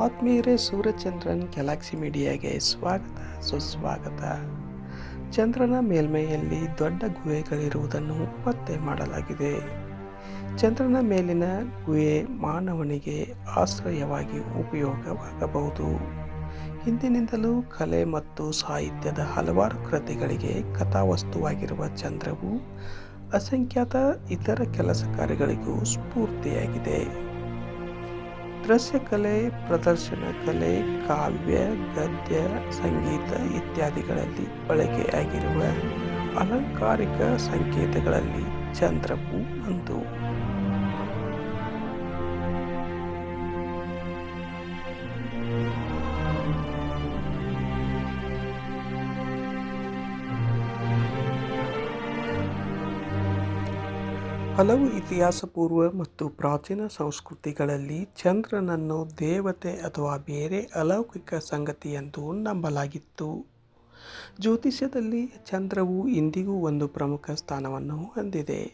ಆತ್ಮೀಯರೇ ಸೂರ್ಯಚಂದ್ರನ್ ಗ್ಯಾಲಾಕ್ಸಿ ಮೀಡಿಯಾಗೆ ಸ್ವಾಗತ. ಸುಸ್ವಾಗತ. ಚಂದ್ರನ ಮೇಲ್ಮೈಯಲ್ಲಿ ದೊಡ್ಡ ಗುಹೆಗಳಿರುವುದನ್ನು ಪತ್ತೆ ಮಾಡಲಾಗಿದೆ. ಚಂದ್ರನ ಮೇಲಿನ ಗುಹೆ ಮಾನವನಿಗೆ ಆಶ್ರಯವಾಗಿ ಉಪಯೋಗವಾಗಬಹುದು. ಹಿಂದಿನಿಂದಲೂ ಕಲೆ ಮತ್ತು ಸಾಹಿತ್ಯದ ಹಲವಾರು ಕೃತಿಗಳಿಗೆ ಕಥಾವಸ್ತುವಾಗಿರುವ ಚಂದ್ರವು ಅಸಂಖ್ಯಾತ ಇತರ ಕೆಲಸ ಕಾರ್ಯಗಳಿಗೂ ಸ್ಫೂರ್ತಿಯಾಗಿದೆ. ದೃಶ್ಯಕಲೆ ಪ್ರದರ್ಶನ ಕಲೆ ಕಾವ್ಯ ಗದ್ಯ ಸಂಗೀತ ಇತ್ಯಾದಿಗಳಲ್ಲಿ ಬಳಕೆಯಾಗಿರುವ ಅಲಂಕಾರಿಕ ಸಂಕೇತಗಳಲ್ಲಿ ಚಂದ್ರಪೂ ಒಂದು. ಹಲವು ಇತಿಹಾಸಪೂರ್ವ ಮತ್ತು ಪ್ರಾಚೀನ ಸಂಸ್ಕೃತಿಗಳಲ್ಲಿ ಚಂದ್ರನನ್ನು ದೇವತೆ ಅಥವಾ ಬೇರೆ ಅಲೌಕಿಕ ಸಂಗತಿ ಎಂದು ನಂಬಲಾಗಿತ್ತು. ಜ್ಯೋತಿಷ್ಯದಲ್ಲಿ ಚಂದ್ರವು ಇಂದಿಗೂ ಒಂದು ಪ್ರಮುಖ ಸ್ಥಾನವನ್ನು ಹೊಂದಿದೆ.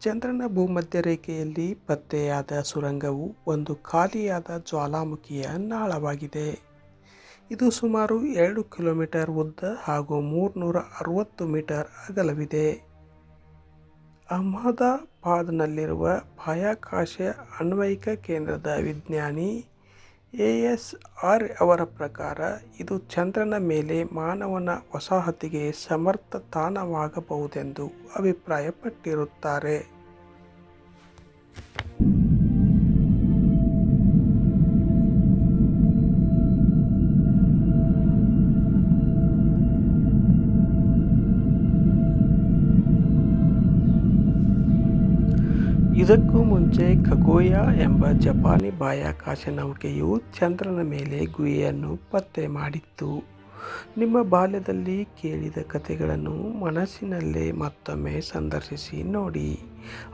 ಚಂದ್ರನ ಭೂಮಧ್ಯ ರೇಖೆಯಲ್ಲಿ ಪತ್ತೆಯಾದ ಸುರಂಗವು ಒಂದು ಖಾಲಿಯಾದ ಜ್ವಾಲಾಮುಖಿಯ ನಾಳವಾಗಿದೆ. ಇದು ಸುಮಾರು ಎರಡು ಕಿಲೋಮೀಟರ್ ಉದ್ದ ಹಾಗೂ ಮೂರುನೂರ ಅರವತ್ತು ಮೀಟರ್ ಅಗಲವಿದೆ. ಅಹಮದಾಬಾದ್ನಲ್ಲಿರುವ ಬಾಹ್ಯಾಕಾಶ ಅನ್ವಯಿಕ ಕೇಂದ್ರದ ವಿಜ್ಞಾನಿ ಎ ಆರ್ ಅವರ ಪ್ರಕಾರ ಇದು ಚಂದ್ರನ ಮೇಲೆ ಮಾನವನ ವಸಾಹತಿಗೆ ಸಮರ್ಥ ತಾಣವಾಗಬಹುದೆಂದು ಅಭಿಪ್ರಾಯಪಟ್ಟಿರುತ್ತಾರೆ. ಇದಕ್ಕೂ ಮುಂಚೆ ಖಗೋಯ ಎಂಬ ಜಪಾನಿ ಬಾಹ್ಯಾಕಾಶ ನೌಕೆಯು ಚಂದ್ರನ ಮೇಲೆ ಗುಹೆಯನ್ನು ಪತ್ತೆ ಮಾಡಿತ್ತು. ನಿಮ್ಮ ಬಾಲ್ಯದಲ್ಲಿ ಕೇಳಿದ ಕಥೆಗಳನ್ನು ಮನಸ್ಸಿನಲ್ಲೇ ಮತ್ತೊಮ್ಮೆ ಸಂದರ್ಶಿಸಿ ನೋಡಿ.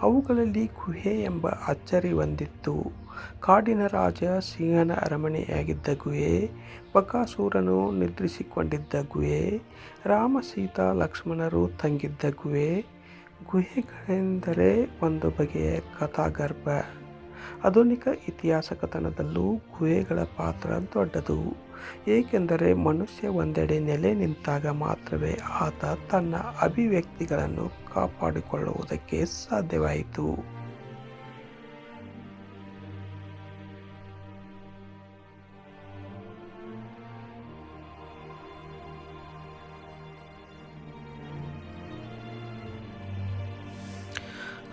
ಅವುಗಳಲ್ಲಿ ಗುಹೆ ಎಂಬ ಅಚ್ಚರಿ ಹೊಂದಿತ್ತು ಕಾಡಿನ ರಾಜ ಸಿಂಹನ ಅರಮನೆಯಾಗಿದ್ದ ಗುಹೆ, ಬಕಾಸೂರನು ನಿದ್ರಿಸಿಕೊಂಡಿದ್ದ ಗುಹೆ, ರಾಮ ಸೀತಾ ಲಕ್ಷ್ಮಣರು ತಂಗಿದ್ದ ಗುಹೆ ಗುಹೆಗಳೆಂದರೆ ಒಂದು ಬಗೆಯ ಕಥಾಗರ್ಭ. ಆಧುನಿಕ ಇತಿಹಾಸ ಕಥನದಲ್ಲೂ ಗುಹೆಗಳ ಪಾತ್ರ ದೊಡ್ಡದು. ಏಕೆಂದರೆ ಮನುಷ್ಯ ಒಂದೆಡೆ ನೆಲೆ ನಿಂತಾಗ ಮಾತ್ರವೇ ಆತ ತನ್ನ ಅಭಿವ್ಯಕ್ತಿಗಳನ್ನು ಕಾಪಾಡಿಕೊಳ್ಳುವುದಕ್ಕೆ ಸಾಧ್ಯವಾಯಿತು.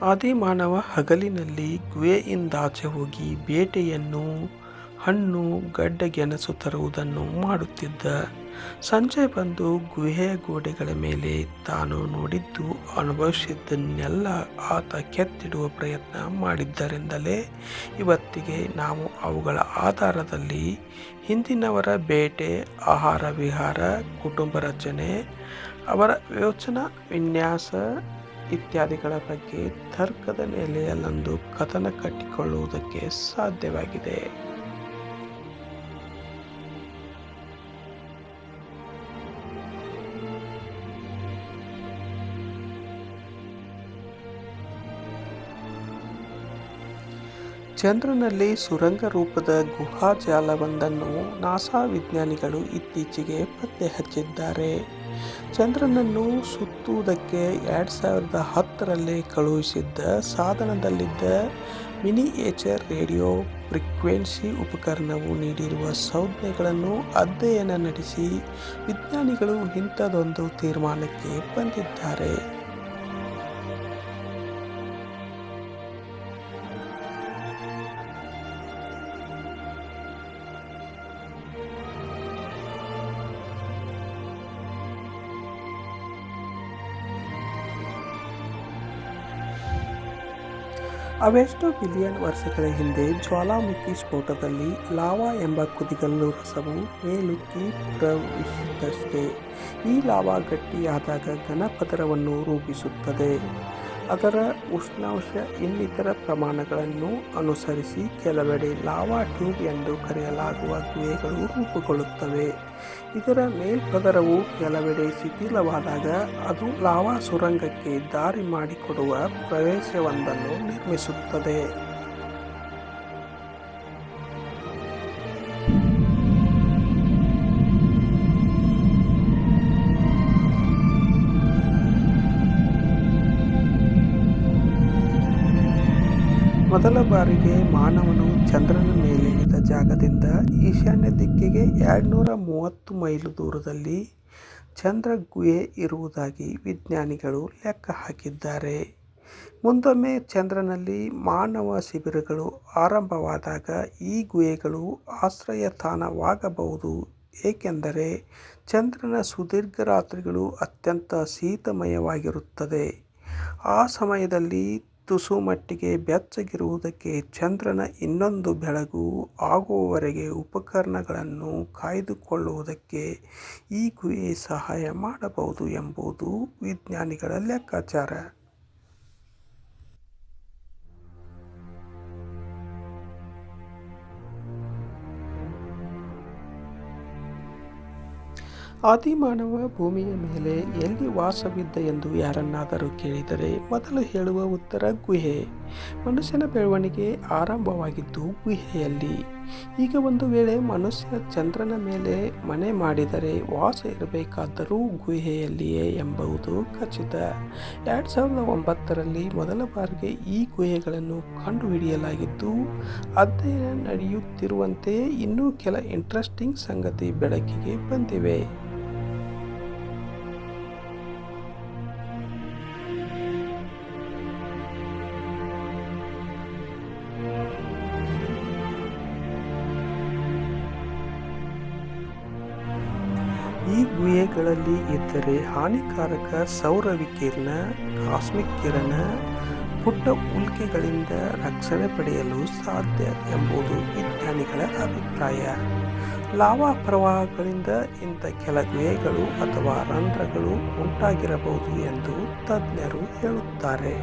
ಆದಿಮಾನವ ಹಗಲಿನಲ್ಲಿ ಗುಹೆಯಿಂದಾಚೆ ಹೋಗಿ ಬೇಟೆಯನ್ನು, ಹಣ್ಣು ಗಡ್ಡೆ ಗೆಣಸು ತರುವುದನ್ನು ಮಾಡುತ್ತಿದ್ದ. ಸಂಜೆ ಬಂದು ಗುಹೆಯ ಗೋಡೆಗಳ ಮೇಲೆ ತಾನು ನೋಡಿದ್ದು, ಅನುಭವಿಸಿದ್ದನ್ನೆಲ್ಲ ಆತ ಕೆತ್ತಿಡುವ ಪ್ರಯತ್ನ ಮಾಡಿದ್ದರಿಂದಲೇ ಇವತ್ತಿಗೆ ನಾವು ಅವುಗಳ ಆಧಾರದಲ್ಲಿ ಹಿಂದಿನವರ ಬೇಟೆ, ಆಹಾರ ವಿಹಾರ, ಕುಟುಂಬ ರಚನೆ, ಅವರ ಯೋಚನಾ ವಿನ್ಯಾಸ ಇತ್ಯಾದಿಗಳ ಬಗ್ಗೆ ತರ್ಕದ ನೆಲೆಯಲ್ಲೊಂದು ಕಥನ ಕಟ್ಟಿಕೊಳ್ಳುವುದಕ್ಕೆ ಸಾಧ್ಯವಾಗಿದೆ. ಚಂದ್ರನಲ್ಲಿ ಸುರಂಗ ರೂಪದ ಗುಹಾಜಾಲವೊಂದನ್ನು ನಾಸಾ ವಿಜ್ಞಾನಿಗಳು ಇತ್ತೀಚೆಗೆ ಪತ್ತೆ ಹಚ್ಚಿದ್ದಾರೆ. ಚಂದ್ರನನ್ನು ಸುತ್ತುವುದಕ್ಕೆ ಎರಡು ಸಾವಿರದ ಹತ್ತರಲ್ಲಿ ಕಳುಹಿಸಿದ್ದ ಸಾಧನದಲ್ಲಿದ್ದ ಮಿನಿಯೇಚರ್ ರೇಡಿಯೋ ಫ್ರೀಕ್ವೆನ್ಸಿ ಉಪಕರಣವು ನೀಡಿರುವ ಸಂಜ್ಞೆಗಳನ್ನು ಅಧ್ಯಯನ ನಡೆಸಿ ವಿಜ್ಞಾನಿಗಳು ಇಂಥದೊಂದು ತೀರ್ಮಾನಕ್ಕೆ ಬಂದಿದ್ದಾರೆ. ಅವೆಷ್ಟು ಬಿಲಿಯನ್ ವರ್ಷಗಳ ಹಿಂದೆ ಜ್ವಾಲಾಮುಖಿ ಸ್ಫೋಟದಲ್ಲಿ ಲಾವಾ ಎಂಬ ಕುದಿಗಲ್ಲು ರಸವು ಮೇಲುಕ್ಕಿ ಪ್ರವಹಿಸಿದಷ್ಟೇ. ಈ ಲಾವಾ ಗಟ್ಟಿಯಾದಾಗ ಘನಪದರವನ್ನು ರೂಪಿಸುತ್ತದೆ. ಅದರ ಉಷ್ಣಾಂಶ ಇನ್ನಿತರ ಪ್ರಮಾಣಗಳನ್ನು ಅನುಸರಿಸಿ ಕೆಲವೆಡೆ ಲಾವಾ ಟ್ಯೂಬ್ ಎಂದು ಕರೆಯಲಾಗುವ ಗುಹೆಗಳು ರೂಪುಗೊಳ್ಳುತ್ತವೆ. ಇದರ ಮೇಲ್ಪದರವು ಕೆಲವೆಡೆ ಶಿಥಿಲವಾದಾಗ ಅದು ಲಾವಾ ಸುರಂಗಕ್ಕೆ ದಾರಿ ಮಾಡಿಕೊಡುವ ಪ್ರವೇಶವೊಂದನ್ನು ನಿರ್ಮಿಸುತ್ತದೆ. ಮೊದಲ ಬಾರಿಗೆ ಮಾನವನು ಚಂದ್ರನ ಮೇಲಿಳಿದ ಜಾಗದಿಂದ ಈಶಾನ್ಯ ದಿಕ್ಕಿಗೆ ಎರಡುನೂರ ಮೂವತ್ತು ಮೈಲು ದೂರದಲ್ಲಿ ಚಂದ್ರ ಗುಹೆ ಇರುವುದಾಗಿ ವಿಜ್ಞಾನಿಗಳು ಲೆಕ್ಕ ಹಾಕಿದ್ದಾರೆ. ಮುಂದೊಮ್ಮೆ ಚಂದ್ರನಲ್ಲಿ ಮಾನವ ಶಿಬಿರಗಳು ಆರಂಭವಾದಾಗ ಈ ಗುಹೆಗಳು ಆಶ್ರಯ ತಾಣವಾಗಬಹುದು ಏಕೆಂದರೆ ಚಂದ್ರನ ಸುದೀರ್ಘ ರಾತ್ರಿಗಳು ಅತ್ಯಂತ ಶೀತಮಯವಾಗಿರುತ್ತದೆ. ಆ ಸಮಯದಲ್ಲಿ ತುಸು ಮಟ್ಟಿಗೆ ಬೆಚ್ಚಗಿರುವುದಕ್ಕೆ ಚಂದ್ರನ ಇನ್ನೊಂದು ಬೆಳಗು ಆಗುವವರೆಗೆ ಉಪಕರಣಗಳನ್ನು ಕಾಯ್ದುಕೊಳ್ಳುವುದಕ್ಕೆ ಈ ಗುಹೆ ಸಹಾಯ ಮಾಡಬಹುದು ಎಂಬುದು ವಿಜ್ಞಾನಿಗಳ ಲೆಕ್ಕಾಚಾರ. ಆದಿಮಾನವ ಭೂಮಿಯ ಮೇಲೆ ಎಲ್ಲಿ ವಾಸವಿದ್ದ ಎಂದು ಯಾರನ್ನಾದರೂ ಕೇಳಿದರೆ ಮೊದಲು ಹೇಳುವ ಉತ್ತರ ಗುಹೆ. ಮನುಷ್ಯನ ಬೆಳವಣಿಗೆ ಆರಂಭವಾಗಿದ್ದು ಗುಹೆಯಲ್ಲಿ. ಈಗ ಒಂದು ವೇಳೆ ಮನುಷ್ಯ ಚಂದ್ರನ ಮೇಲೆ ಮನೆ ಮಾಡಿದರೆ ವಾಸ ಇರಬೇಕಾದರೂ ಗುಹೆಯಲ್ಲಿಯೇ ಎಂಬುದು ಖಚಿತ. ಎರಡು ಸಾವಿರದ ಒಂಬತ್ತರಲ್ಲಿ ಮೊದಲ ಬಾರಿಗೆ ಈ ಗುಹೆಗಳನ್ನು ಕಂಡುಹಿಡಿಯಲಾಗಿದ್ದು, ಅಧ್ಯಯನ ನಡೆಯುತ್ತಿರುವಂತೆ ಇನ್ನೂ ಕೆಲ ಇಂಟ್ರೆಸ್ಟಿಂಗ್ ಸಂಗತಿ ಬೆಳಕಿಗೆ ಬಂದಿವೆ. ಈ ಗುಹೆಗಳಲ್ಲಿ ಇದ್ದರೆ ಹಾನಿಕಾರಕ ಸೌರ ವಿಕಿರಣ ಕಾಸ್ಮಿಕ್ ಕಿರಣ, ಪುಟ್ಟ ಉಲ್ಕೆಗಳಿಂದ ರಕ್ಷಣೆ ಪಡೆಯಲು ಸಾಧ್ಯ ಎಂಬುದು ವಿಜ್ಞಾನಿಗಳ ಅಭಿಪ್ರಾಯ. ಲಾವಾ ಪ್ರವಾಹಗಳಿಂದ ಇಂಥ ಕೆಲ ಗುಹೆಗಳು ಅಥವಾ ರಂಧ್ರಗಳು ಉಂಟಾಗಿರಬಹುದು ಎಂದು ತಜ್ಞರು ಹೇಳುತ್ತಾರೆ.